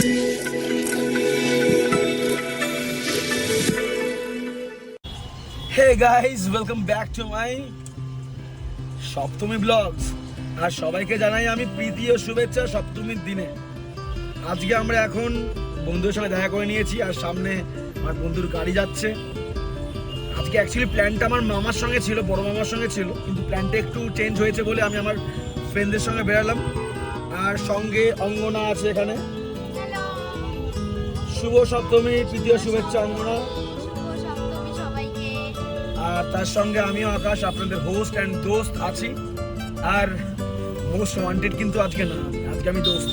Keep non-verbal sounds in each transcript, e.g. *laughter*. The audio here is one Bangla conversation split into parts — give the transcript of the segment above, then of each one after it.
Hey guys welcome back to my Saptami blogs আর সবাইকে জানাই আমি প্রীতি ও শুভেচ্ছা সপ্তমীর দিনে। আজকে আমরা এখন বন্ধুদের সঙ্গে দেখা করে নিয়েছি, আর সামনে আমার বন্ধুর গাড়ি যাচ্ছে। আজকে অ্যাকচুয়ালি প্ল্যানটা আমার মামার সঙ্গে ছিল, বড় মামার সঙ্গে ছিল, কিন্তু প্ল্যানটা একটু চেঞ্জ হয়েছে বলে আমি আমার ফ্রেন্ডদের সঙ্গে বেরালাম। আর সঙ্গে অঙ্গনা আছে এখানে। শুভ সপ্তমী, তৃতীয় শুভেচ্ছা অঙ্গনা আর তার সঙ্গে আমিও আকাশ, আপনাদের হোস্ট অ্যান্ড দোস্ত আছি। আর মোস্ট ওয়ান্টেড কিন্তু আজকে না, আজকে আমি দোস্ত!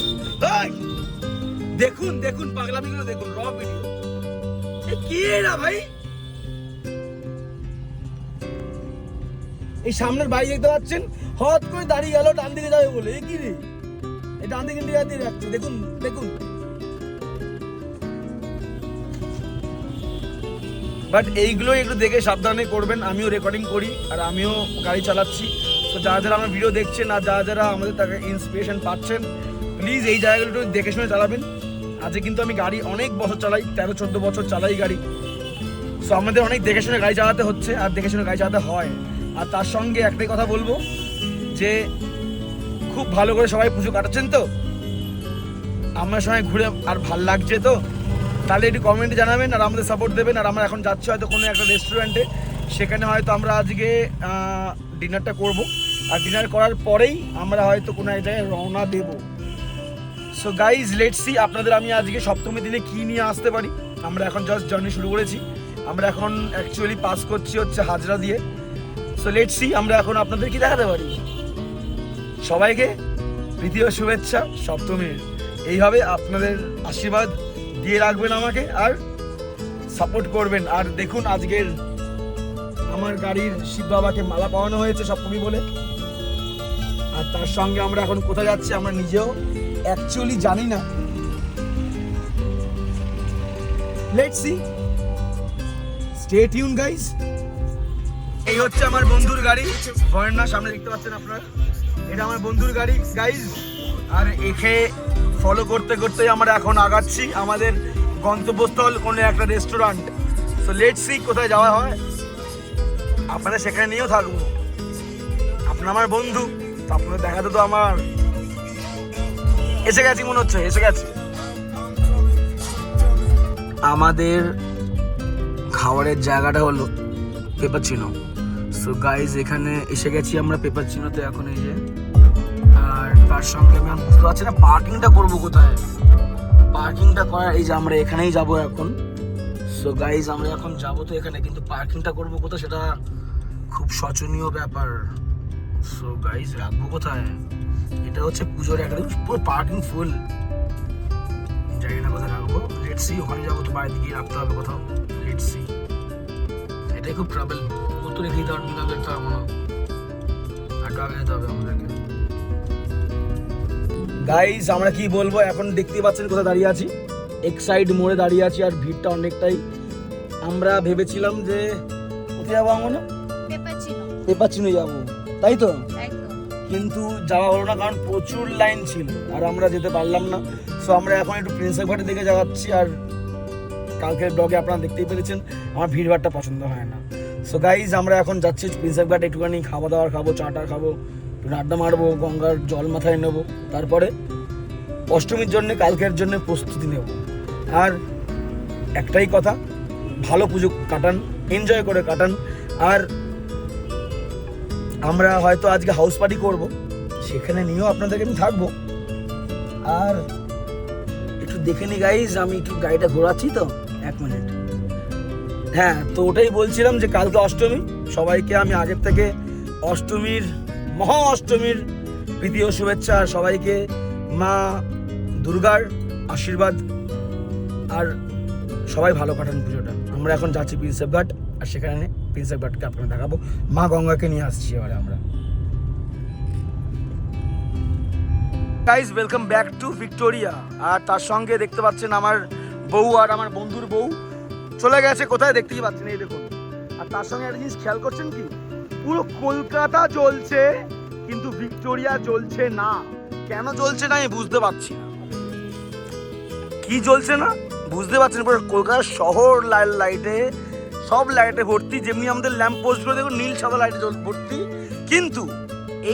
দেখুন দেখুন পাগলামিগুলো, দেখুন র ভিডিও কি না ভাই? এই সামনের বাড়ি দেখতে পাচ্ছেন? হঠাৎ করে দাঁড়িয়ে গেল ডান দিকে যাবে বলে। কি রে? এই ডান দিকে রাখছে দেখুন দেখুন। বাট এইগুলো একটু দেখে সাবধানে করবেন, আমিও রেকর্ডিং করি আর আমিও গাড়ি চালাচ্ছি। তো যারা যারা আমার ভিডিও দেখছেন আর যারা যারা আমাদের তাকে ইন্সপিরেশন পাচ্ছেন প্লিজ এই জায়গাগুলো একটু দেখে শুনে চালাবেন। আজকে কিন্তু আমি গাড়ি অনেক বছর চালাই, তেরো, চোদ্দ বছর চালাই গাড়ি। সো আমাদের অনেক দেখে শুনে গাড়ি চালাতে হচ্ছে আর দেখে শুনে গাড়ি চালাতে হয়। আর তার সঙ্গে একটাই কথা বলব যে, খুব ভালো করে সবাই পুজো কাটাচ্ছেন তো? আমার সঙ্গে ঘুরে আর ভালো লাগছে তো? তাহলে একটু কমেন্টে জানাবেন আর আমাদের সাপোর্ট দেবেন। আর আমরা এখন যাচ্ছি হয়তো কোনো একটা রেস্টুরেন্টে সেখানে হয়তো আমরা আজকে ডিনারটা করব। আর ডিনার করার পরেই আমরা হয়তো কোনো এক জায়গায় রওনা দেব। সো গাইজ লেটস সি আপনাদের আমি আজকে সপ্তমী দিনে কি নিয়ে আসতে পারি। আমরা এখন জাস্ট জার্নি শুরু করেছি। আমরা এখন অ্যাকচুয়ালি পাস করছি হচ্ছে হাজরা দিয়ে। সো লেটস সি আমরা এখন আপনাদের কি দেখাতে পারি। সবাইকে ও শুভেচ্ছা সপ্তমীর। এইভাবে আপনাদের আশীর্বাদ। দিয়ে রাখবেন আমাকে আর সাপোর্ট করবেন। আর দেখুন আজকের আমার গাড়ির শিব বাবাকে মালা পাওয়ানো হয়েছে সপ্তমী বলে। আর তার সঙ্গে আমরা এখন কোথায় যাচ্ছি আমরা নিজেও অ্যাকচুয়ালি জানি না। Let's see stay tune guys এই হচ্ছে আমার বন্ধুর গাড়ি। বর্ণা সামনে দেখতে পাচ্ছেন আপনারা। এটা আমার বন্ধুর গাড়ি গাইজ আর একে ফলো করতে করতে আমরা এখন আগাচ্ছি আমাদের গন্তব্যস্থল কোনো একটা রেস্টুরেন্ট সো লেট সি কোথায় যাওয়া হয়। আপনারা সেখানে নিয়েও থাকব। আপনার আমার বন্ধু, তো আপনাদের দেখাতে তো আমার। এসে গেছি মনে হচ্ছে, এসে গেছি। আমাদের খাবারের জায়গাটা হলো পেপার চিনো সো গাইজ এখানে এসে গেছি আমরা পেপার চিনোতে এখন এই যে তার সঙ্গে আমি বুঝতে পারছি না পার্কিংটা করব কোথায়? পার্কিংটা করার, এই যে আমরা এখানেই যাব এখন। সো গাইজ আমরা এখন যাব তো এখানে, কিন্তু পার্কিংটা করব কোথায় সেটা খুব শোচনীয় ব্যাপার। সো গাইজ রাখব কোথায়? এটা হচ্ছে পুজোর একটা পুরো পার্কিং ফুল জানি না কোথায় রাখব। লেট সি ওখানে যাব তো বাইরে দিকে রাখতে হবে কোথাও। লেট সি এটাই খুব ট্রাভেল কত রেখে দিতে পারব না দেখতে পারব না আগে যেতে হবে আমাদেরকে? গাইস আমরা কি বলব? এখন দেখতে পাচ্ছেন কোথায় দাঁড়িয়ে আছি। এক সাইড মোড়ে দাঁড়িয়ে আছি আর ভিড়টা অনেকটাই। আমরা ভেবেছিলাম যে কোথায় যাব আমরা? পেপাচিনো যাব। তাই তো? কিন্তু যাওয়া হলো না, কারণ প্রচুর লাইন ছিল, আর আমরা যেতে পারলাম না। সো আমরা এখন একটু প্রিন্সেপ ঘাটের দিকে যাচ্ছি আর কালকের ব্লগে আপনারা দেখতেই পেরেছেন, আমার ভিড়ভাড়টা পছন্দ হয় না। সো গাইজ আমরা এখন যাচ্ছি প্রিন্সেপ ঘাট, একটুখানি খাওয়া দাওয়ার খাব চাটা খাব। আড্ডা মারবো, গঙ্গার জল মাথায় নেব, তারপরে অষ্টমীর জন্য, কালকের জন্য প্রস্তুতি নেব। আর একটাই কথা, ভালো পুজো কাটান এনজয় করে কাটান। আর আমরা হয়তো আজকে হাউস পার্টি করব, সেখানে নিয়েও আপনাদেরকে আমি থাকব। আর একটু দেখে নি গাইজ আমি একটু গাড়িটা ঘোরাচ্ছি তো, এক মিনিট হ্যাঁ তো ওটাই বলছিলাম যে কালকে অষ্টমী, সবাইকে আমি আগের থেকে অষ্টমীর মহা অষ্টমীর প্রীতি ও শুভেচ্ছা সবাইকে। মা দুর্গার আশীর্বাদ আর সবাই ভালো কাটান পুজোটা। আমরা এখন যাচ্ছি প্রিন্সেপ ঘাট আর সেখানে প্রিন্সেপ ঘাটকে আপনাকে দেখাবো। মা গঙ্গাকে নিয়ে আসছি এবারে আমরা। Guys welcome back to Victoria আর তার সঙ্গে দেখতে পাচ্ছেন আমার বউ আর আমার বন্ধুর বউ। চলে গেছে, কোথায় দেখতেই পাচ্ছেন? এই দেখুন। আর তার সঙ্গে একটা জিনিস খেয়াল করছেন কি? পুরো কলকাতা জ্বলছে, কিন্তু ভিক্টোরিয়া জ্বলছে না। কেন জ্বলছে না আমি বুঝতে পারছি না। কি জ্বলছে না? বুঝতে পারছেন পুরো কলকাতা শহর লাইট লাইটে, সব লাইটে ভর্তি, যেমনি আমাদের ল্যাম্প পোস্টগুলো দেখুন, নীল সাদা লাইটে ভর্তি। কিন্তু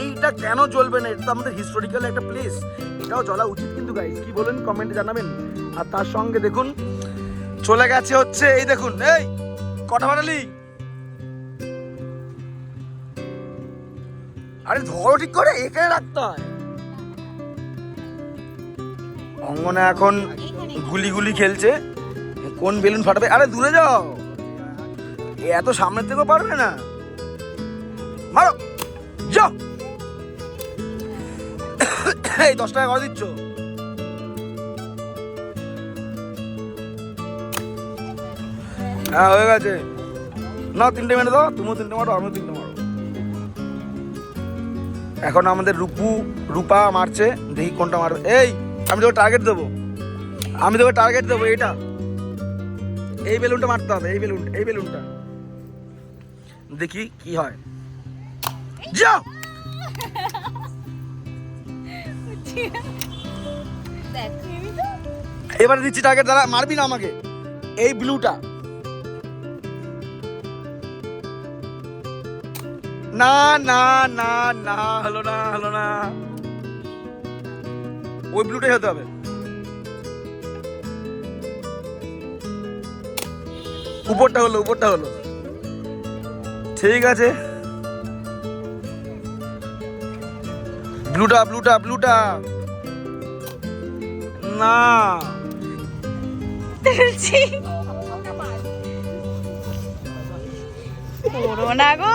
এইটা কেন চলবে না? এটা তো আমাদের হিস্টোরিক্যাল একটা প্লেস এটাও চলা উচিত কিন্তু গাইজ কি বলেন কমেন্টে জানাবেন। আর তার সঙ্গে দেখুন, চলে গেছে হচ্ছে, এই দেখুন, এই, কটা ফাটালি আরে ধরো ঠিক করে, এখানে রাখতে হয়। অঙ্গনা এখন গুলি গুলি খেলছে। কোন বেলুন ফাটাবে? আরে দূরে যাও। এত সামনের থেকেও পারবে না। মারো। যাও। এই দশ টাকা করে দিচ্ছ। হ্যাঁ হয়ে গেছে। না তিনটে মেরে দাও, তুমিও তিনটে মারো, আমিও তিনটে মারো। এখন আমাদের রূপু রূপা মারছে দেখি কোনটা মারবে। এই আমি তোকে টার্গেট দেবো। আমি তোকে টার্গেট দেবো এটা এই বেলুনটা মারতে হবে এই বেলুন এই বেলুনটা। দেখি কি হয়। যাও দেখ এবারে দিচ্ছি টার্গেট দাঁড়া মারবি না আমাকে। এই ব্লুটা না না না না। হলো না হলো না। ওই ব্লুটাই হতে হবে। উপরটা হলো উপরটা হলো। ঠিক আছে। ব্লুটা ব্লুটা ব্লুটা না। পুরো না গো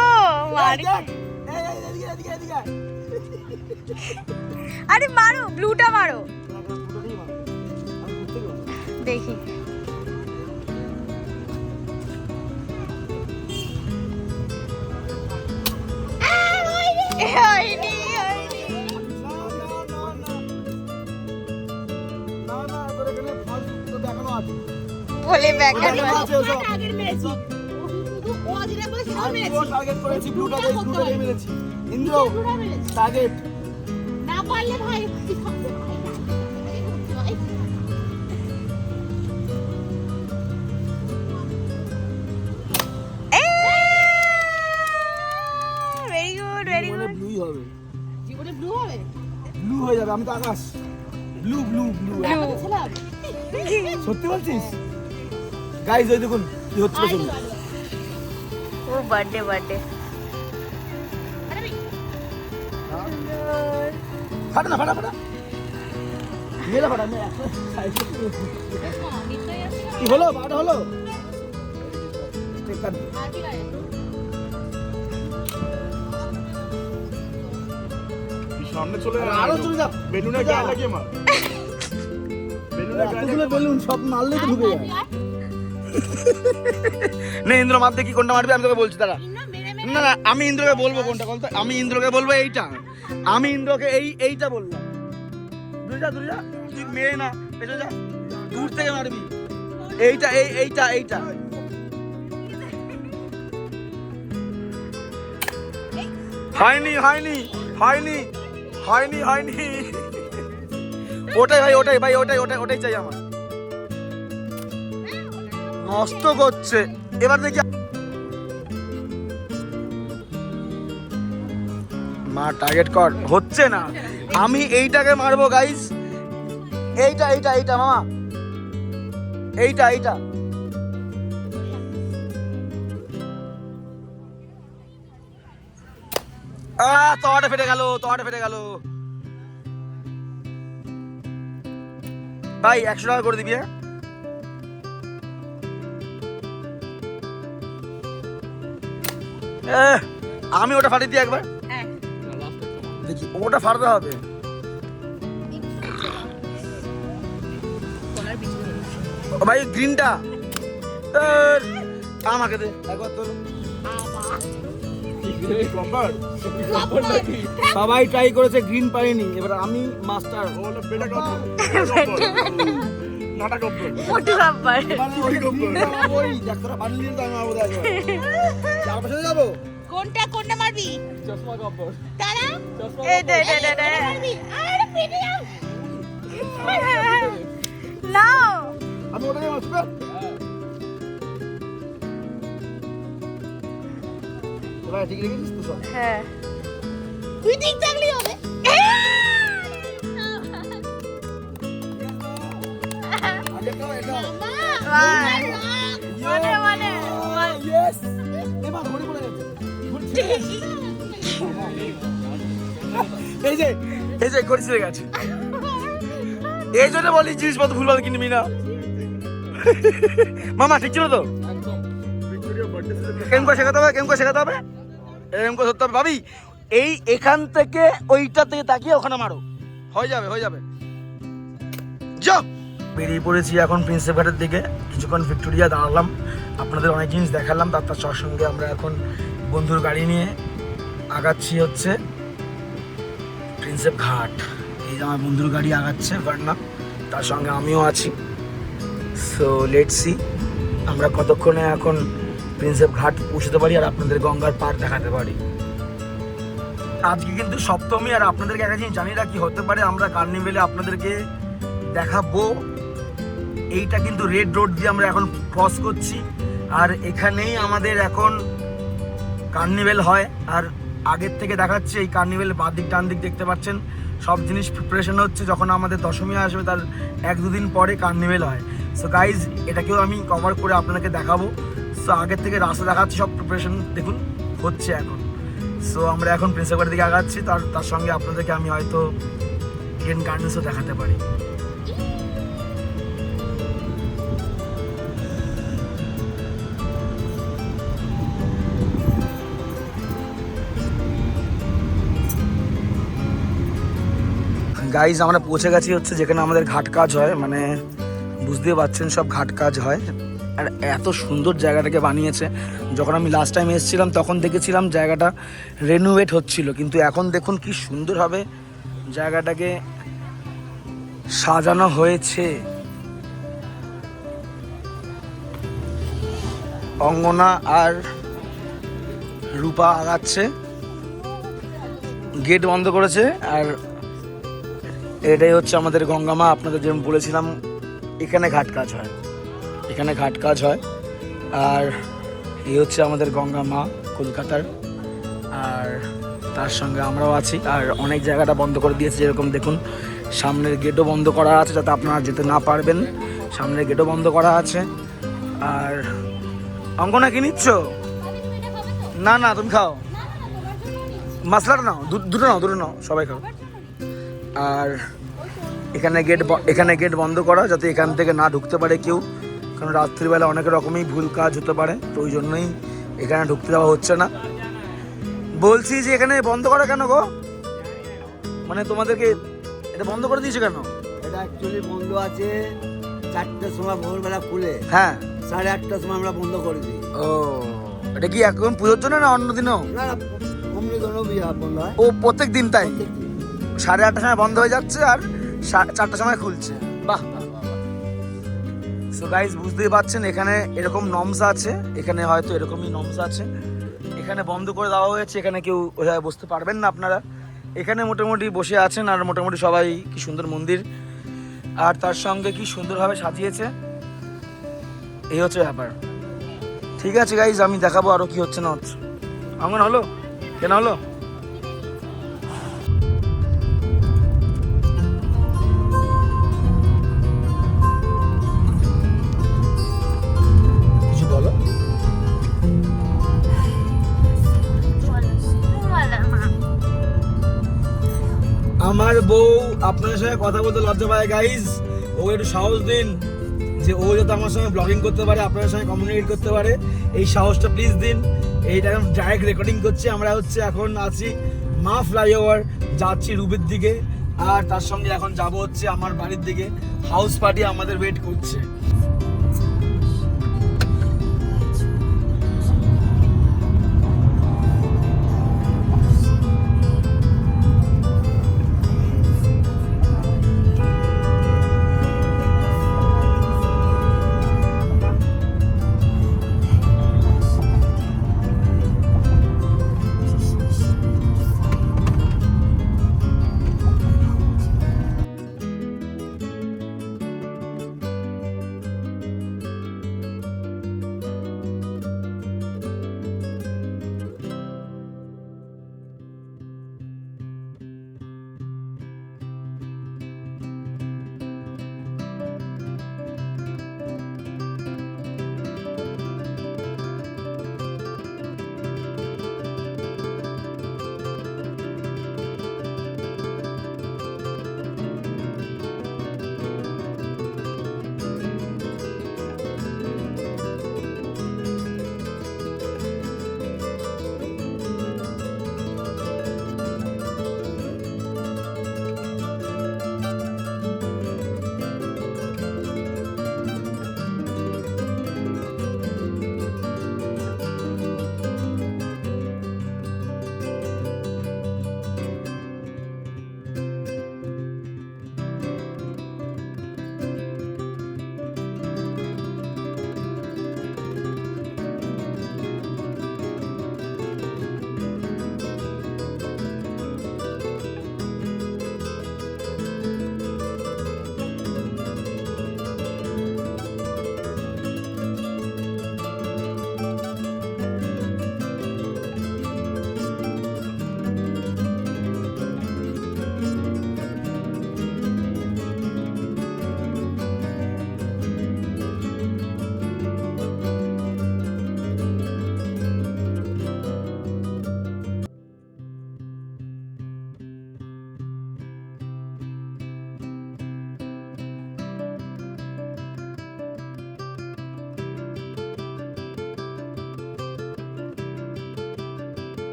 আরে মারো ব্লুটা মারো দেখি হয়নি হয়নি বলে ব্যাখ্যানো আছে। না পারলে ভাই ভেরি গুড ভেরি গুড জীবনে ব্লু হবে। ব্লু হয়ে যাবে আমি তো আকাশ। ব্লু ব্লু ব্লু সত্যি বলছিস? গাইজ ওই দেখুন কি হচ্ছে ও বার্থডে বার্থডে ফাটা না ফাটা ফাটা। মেলা ফাটা মেলা কি হলো? বারোটা হলো? সামনে চলে আরও চলে যা। বেলুনের গায়ে লাগিয়ে মার। বেলুনের গায়ে লাগিয়ে বেলুন সব মারলেই তো ঢুকে যায়। নে ইন্দ্র মাপ দেখি কোনটা মারবি আমি তোকে বলছি দাঁড়া। না না আমি ইন্দ্রকে বলব কোনটা বলতো আমি ইন্দ্রকে বলব এইটা। আমি ইন্দ্রকে এই এইটা বললাম। দূরে যা দূরে যা। তুই মেয়ে না পেছনে যা। দূর থেকে মারবি। এইটা এই এইটা এইটা। হয়নি হয়নি হয়নি হয়নি হয়নি। ওটাই ভাই ওটাই ভাই ওটাই ওটাই ওটাই চাই আমার। নষ্ট করছে। এবার দেখি মা টার্গেট কর। হচ্ছে না। আমি এইটাকে মারবো গাইস এইটা এইটা এইটা, মামা। এইটা এইটা। তোয়াটা ফেটে গেল, তোয়াটা ফেটে গেল। ভাই, একশো টাকা করে দিবি হ্যাঁ? আমি ওটা ফাটিয়ে দিই একবার। হ্যাঁ দেখি ওটা ফাটাতে হবে। ও ভাই গ্রিনটা আমাকে দে। একবার তোর। সবাই ট্রাই করেছে গ্রিন পাইনি। এবার আমি মাস্টার *laughs* কোনটা কোনটা মারবি? চশমা কাপড় তারা? এই দে দে দে দে। আরে পেটে যাও। নাও। আমি ওটাকে মারছি ঠিক রেখেছিস তো হ্যাঁ। তুই ঠিক থাকলেই হবে। এই যে এই যে ছিঁড়ে গেছে এই জন্য বলি জিনিসপত্র ভুলভাল কিনবি না। মামা, ঠিক ছিল তো? ভিক্টোরিয়া কেম করে শেখাতে হবে কেম করে শেখাতে হবে? এরকম করে ধরতে হবে। ভাবি, এই এখান থেকে ওইটা থেকে তাকিয়ে ওখানে মারো। হয়ে যাবে হয়ে যাবে। যাও। বেরিয়ে পড়েছি এখন প্রিন্সেপ ঘাটের দিকে। কিছুক্ষণ ভিক্টোরিয়া দাঁড়ালাম। আপনাদের অনেক জিনিস দেখালাম। তার তার সঙ্গে আমরা এখন বন্ধুর গাড়ি নিয়ে আগাচ্ছি হচ্ছে প্রিন্সেপ ঘাট। এই যে আমার বন্ধুর গাড়ি আগাচ্ছে ভার্না তার সঙ্গে আমিও আছি। সো লেট সি আমরা কতক্ষণে এখন প্রিন্সেপ ঘাট পৌঁছতে পারি আর আপনাদের গঙ্গার পার দেখাতে পারি। আজকে কিন্তু সপ্তমী আর আপনাদেরকে একটা জিনিস জানি রাখি, হতে পারে আমরা কার্নিভেলে আপনাদেরকে দেখাবো। এইটা কিন্তু রেড রোড দিয়ে আমরা এখন ক্রস করছি। আর এখানেই আমাদের এখন কার্নিভেল হয়। আর আগের থেকে দেখাচ্ছে, এই কার্নিভেল বাঁ দিক ডান দিক দেখতে পাচ্ছেন। সব জিনিস প্রিপারেশন হচ্ছে যখন আমাদের দশমী আসবে, তার এক দুদিন পরে কার্নিভেল হয়। সো গাইজ এটাকেও আমি কভার করে আপনাকে দেখাবো। সো আগের থেকে রাস্তা দেখাচ্ছি, সব প্রিপারেশন দেখুন, হচ্ছে এখন। সো আমরা এখন প্রিন্সিপালের দিকে আগাচ্ছি, তার তার সঙ্গে আপনাদেরকে আমি হয়তো ইডেন গার্ডেন্সও দেখাতে পারি। গাইজ আমরা পৌঁছে গেছি হচ্ছে যেখানে আমাদের ঘাট কাজ হয় মানে বুঝতেই পারছেন সব ঘাট কাজ হয়। আর এত সুন্দর জায়গাটাকে বানিয়েছে। যখন আমি লাস্ট টাইম এসেছিলাম, তখন দেখেছিলাম জায়গাটা রেনোভেট হচ্ছিল। কিন্তু এখন দেখুন কি সুন্দরভাবে জায়গাটাকে সাজানো হয়েছে। অঙ্গনা আর রূপা আগাচ্ছে। গেট বন্ধ করেছে আর এটাই হচ্ছে আমাদের গঙ্গামা আপনাদের যেমন বলেছিলাম এখানে ঘাট কাজ হয়। এখানে ঘাট কাজ হয়। আর এই হচ্ছে আমাদের গঙ্গা মা কলকাতার। আর তার সঙ্গে আমরাও আছি। আর অনেক জায়গাটা বন্ধ করে দিয়েছে যেরকম দেখুন সামনের গেটও বন্ধ করা আছে যাতে আপনারা যেতে না পারবেন। সামনের গেটও বন্ধ করা আছে। আর অঙ্কনা কি নিচ্ছ? না না তুমি খাও। মাসলাটা নাও দুটো নাও দুটো নাও সবাই খাও। আর এখানে গেট এখানে গেট বন্ধ করা যাতে এখান থেকে না ঢুকতে পারে কেউ। কারণ রাত্রিবেলা অনেক রকমই ভুল কাজ হতে পারে তো ওই জন্যই এখানে ঢুকতে দেওয়া হচ্ছে না। বলছি যে এখানে বন্ধ করা কেন গো? মানে তোমাদেরকে এটা বন্ধ করে দিয়েছে কেন? এটা অ্যাকচুয়ালি বন্ধ আছে চারটের সময় ভোরবেলা খুলে। হ্যাঁ। সাড়ে আটটার সময় আমরা বন্ধ করে দিই। ও এটা কি এখন পুজোর জন্য না অন্য দিনও? না অমনি কোনো বন্ধ হয়। ও প্রত্যেক দিন তাই। সাড়ে আটটার সময় বন্ধ হয়ে যাচ্ছে আর চারটার সময় খুলছে। বাহ সো গাইজ বুঝতেই পারছেন এখানে এরকম নমস আছে। এখানে হয়তো এরকমই নমস আছে। এখানে বন্ধ করে দেওয়া হয়েছে এখানে কেউ ওইভাবে বসতে পারবেন না আপনারা। এখানে মোটামুটি বসে আছেন আর মোটামুটি সবাই কি সুন্দর মন্দির। আর তার সঙ্গে কি সুন্দরভাবে সাজিয়েছে এই হচ্ছে ব্যাপার। ঠিক আছে গাইজ আমি দেখাবো আরও কি হচ্ছে না হচ্ছে। আমার হলো? কেন হলো? আমার বউ আপনার সঙ্গে কথা বলতে লজ্জা পায় গাইজ ও একটু সাহস দিন যে ও যাতে আমার সঙ্গে ব্লগিং করতে পারে, আপনার সঙ্গে কমিউনিকেট করতে পারে। এই সাহসটা প্লিজ দিন। এইটা এখন ডাইরেক্ট রেকর্ডিং করছি। আমরা হচ্ছে এখন আছি মা ফ্লাইওভার যাচ্ছি রুবির দিকে। আর তার সঙ্গে এখন যাব হচ্ছে আমার বাড়ির দিকে। হাউস পার্টি আমাদের ওয়েট করছে।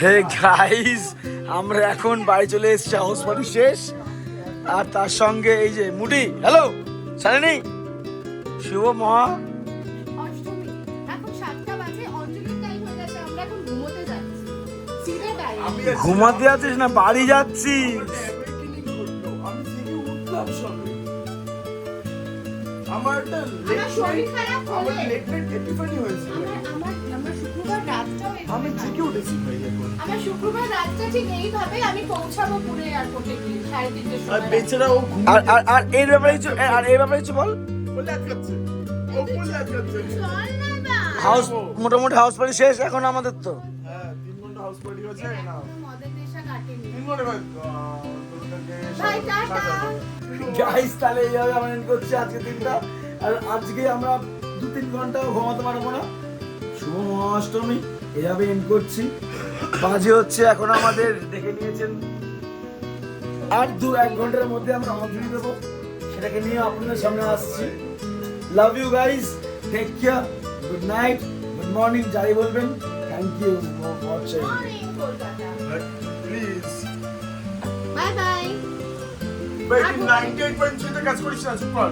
হে গাইস আমরা এখন বাড়ি চলে এসেছি হাউস পার্টি শেষ। আর তার সঙ্গে এই যে মুডি হ্যালো সারেনি শুভ মহা। অষ্টমী। এখন সাতটা বাজে অঞ্জলির আমার একটা আমার শরীর খারাপ আমার লেট লেট এপিফানি হয়েছিল। আমার আমার আমার শুক্রবার রাতটাও আমি এখানে উঠেছি ভাই এখন। আমার শুক্রবার রাতটা ঠিক এইভাবে আমি পৌঁছাবো পুরো এয়ারপোর্টে গিয়ে সাড়ে তিনটের আর বেচারা ও ঘুম আর আর আর এর ব্যাপারে কিছু আর এর ব্যাপারে কিছু বল? বলে আটকাচ্ছে। ও বলে আটকাচ্ছে। চল না বা। হাউস মোটামুটি হাউস পার্টি শেষ এখন আমাদের তো। হ্যাঁ তিন ঘণ্টা হাউস পার্টি হয়েছে না। মদের নেশা কাটেনি। তিন ঘণ্টা ভাই টাটা। গাইস তাহলে এইভাবে আমরা এন্ড করছি আজকে দিনটা। আর আজকে আমরা দু তিন ঘণ্টা ঘুমাতে পারব না। শুভ মহাষ্টমী এইভাবে এন্ড করছি। বাজে হচ্ছে এখন আমাদের দেখে নিয়েছেন। আর দু এক ঘণ্টার মধ্যে আমরা অঞ্জলি দেবো। সেটাকে নিয়ে আপনাদের সামনে আসছি। Love you guys take care good night good morning যাই বলবেন। Thank you for watching please bye bye ভাই তুই 98.3 তে কাজ করিস না সুপার